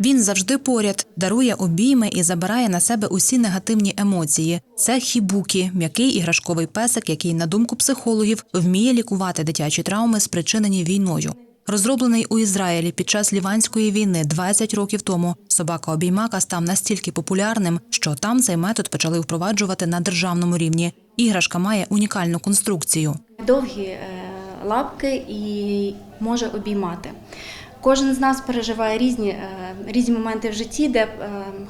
Він завжди поряд, дарує обійми і забирає на себе усі негативні емоції. Це хібукі, м'який іграшковий песик, який, на думку психологів, вміє лікувати дитячі травми, спричинені війною. Розроблений у Ізраїлі під час ліванської війни 20 років тому, собака обіймака став настільки популярним, що там цей метод почали впроваджувати на державному рівні. Іграшка має унікальну конструкцію. довгі е, лапки і може обіймати. Кожен з нас переживає різні, е, різні моменти в житті, де е,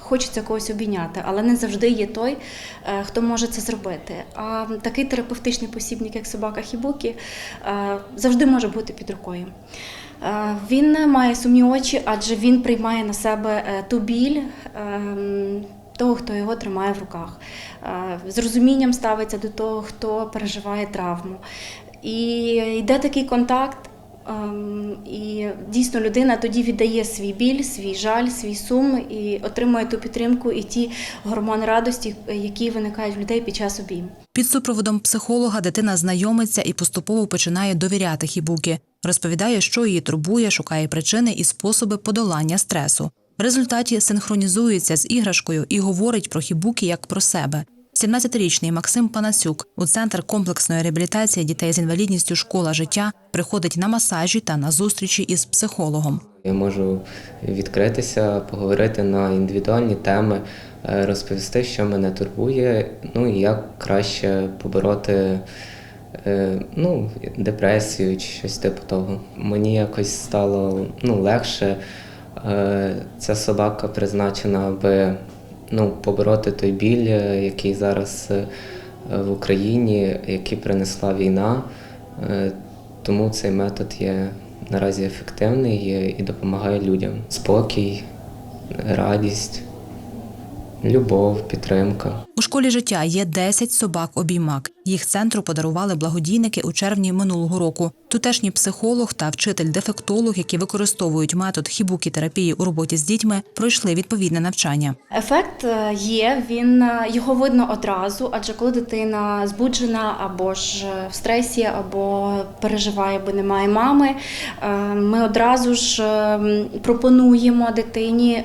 хочеться когось обійняти, але не завжди є той, е, хто може це зробити. А такий терапевтичний посібник, як собака Хібукі, завжди може бути під рукою. Він має сумні очі, адже він приймає на себе ту біль. ем, того, хто його тримає в руках. З розумінням ставиться до того, хто переживає травму. І йде такий контакт, і дійсно людина тоді віддає свій біль, свій жаль, свій сум і отримує ту підтримку і ті гормони радості, які виникають в людей під час обійму. Під супроводом психолога дитина знайомиться і поступово починає довіряти хібуки. Розповідає, що її турбує, шукає причини і способи подолання стресу. В результаті синхронізується з іграшкою і говорить про хібуки як про себе. 17-річний Максим Панасюк у центр комплексної реабілітації дітей з інвалідністю школа життя приходить на масажі та на зустрічі із психологом. Я можу відкритися, поговорити на індивідуальні теми, е, розповісти, що мене турбує, ну і як краще побороти е, ну, депресію чи щось типу того. Мені якось стало ну, легше. Е, Ця собака призначена, аби ну, побороти той біль, е, який зараз е, в Україні, який принесла війна. Е, Тому цей метод є наразі ефективний і допомагає людям. Спокій, радість, любов, підтримка. У школі життя є 10 собак-обіймак. Їх центру подарували благодійники у червні минулого року. Тутешній психолог та вчитель-дефектолог, які використовують метод хібукі-терапії у роботі з дітьми, пройшли відповідне навчання. Ефект е, є, він е, його видно одразу, адже коли дитина збуджена або ж е, в стресі, або переживає, бо немає мами, ми одразу ж пропонуємо дитині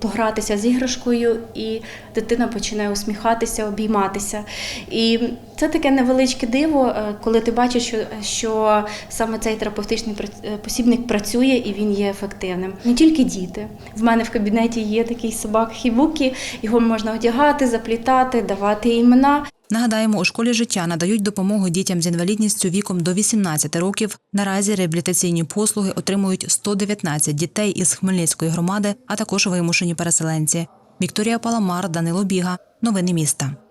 погратися з іграшкою, і дитина починає усміхатися, обійматися. І це таке невеличке диво, е, коли ти бачиш, що, що саме цей терапевтичний е, посібник працює і він є ефективним. Не тільки діти. В мене в кабінеті є такий собак хібукі, його можна одягати, заплітати, давати імена. Нагадаємо, у школі життя надають допомогу дітям з інвалідністю віком до 18 років. Наразі реабілітаційні послуги отримують 119 дітей із Хмельницької громади, а також вимушені переселенці. Вікторія Паламар, Данило Біга. Новини міста.